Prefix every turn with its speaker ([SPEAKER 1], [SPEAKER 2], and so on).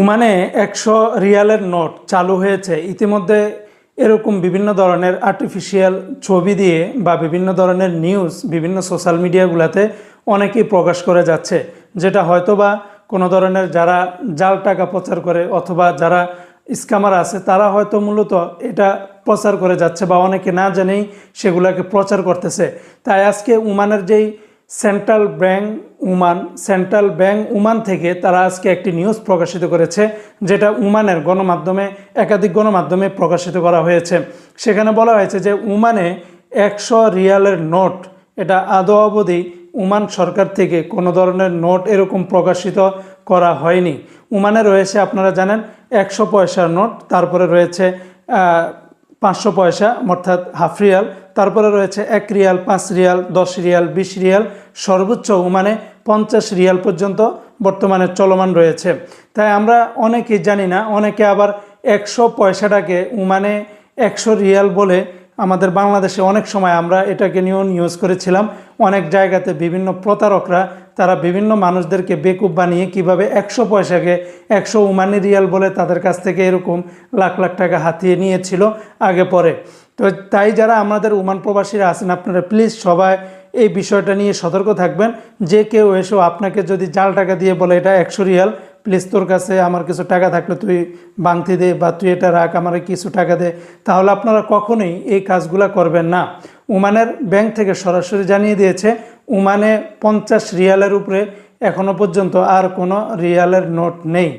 [SPEAKER 1] উমানে একশো রিয়ালের নোট চালু হয়েছে। ইতিমধ্যে এরকম বিভিন্ন ধরনের আর্টিফিশিয়াল ছবি দিয়ে বা বিভিন্ন ধরনের নিউজ বিভিন্ন সোশ্যাল মিডিয়াগুলোতে অনেকেই প্রকাশ করে যাচ্ছে, যেটা হয়তোবা কোনো ধরনের যারা জাল টাকা প্রচার করে অথবা যারা স্ক্যামার আছে, তারা হয়তো মূলত এটা প্রচার করে যাচ্ছে বা অনেকে না জেনেই সেগুলোকে প্রচার করতেছে। তাই আজকে উমানের যেই central bank Oman, central bank Oman থেকে তারা আজকে একটি নিউজ প্রকাশিত করেছে, যেটা উমানের গণমাধ্যমে, একাধিক গণমাধ্যমে প্রকাশিত করা হয়েছে। সেখানে বলা হয়েছে যে উমানে একশো রিয়ালের নোট, এটা আদৌ অবধি উমান সরকার থেকে কোনো ধরনের নোট এরকম প্রকাশিত করা হয়নি। উমানে রয়েছে, আপনারা জানেন, একশো পয়সার নোট, তারপরে রয়েছে পাঁচশো পয়সা, অর্থাৎ হাফ রিয়াল তারপরে রয়েছে এক রিয়াল, পাঁচ রিয়াল, দশ রিয়াল, বিশ রিয়াল, সর্বোচ্চ মানে পঞ্চাশ রিয়াল পর্যন্ত বর্তমানে চলমান রয়েছে। তাই আমরা অনেকেই জানি না, অনেকে আবার একশো পয়সাটাকে উমানে একশো রিয়াল বলে আমাদের বাংলাদেশে অনেক সময় আমরা এটাকে নিয়েও নিউজ করেছিলাম। অনেক জায়গাতে বিভিন্ন প্রতারকরা, তারা বিভিন্ন মানুষদেরকে বেকুব বানিয়ে কীভাবে একশো পয়সাকে একশো উমানি রিয়াল বলে তাদের কাছ থেকে এরকম লাখ লাখ টাকা হাতিয়ে নিয়েছিল আগে পরে। তো তাই যারা আমাদের উমান প্রবাসীরা আছেন, আপনারা প্লিজ সবাই এই বিষয়টা নিয়ে সতর্ক থাকবেন। যে কেউ এসো আপনাকে যদি জাল টাকা দিয়ে বলে, এটা একশো রিয়াল প্লিজ তোর কাছে আমার কিছু টাকা থাকলে তুই বাংতি দে বা তুই এটা রাখ, আমার কিছু টাকা দে। তাহলে আপনারা কখনোই এই কাজগুলা করবেন না। উমানের ব্যাংক থেকে সরাসরি জানিয়ে দিয়েছে উমানে পঞ্চাশ রিয়ালের উপরে এখনও পর্যন্ত আর কোনো রিয়ালের নোট নেই।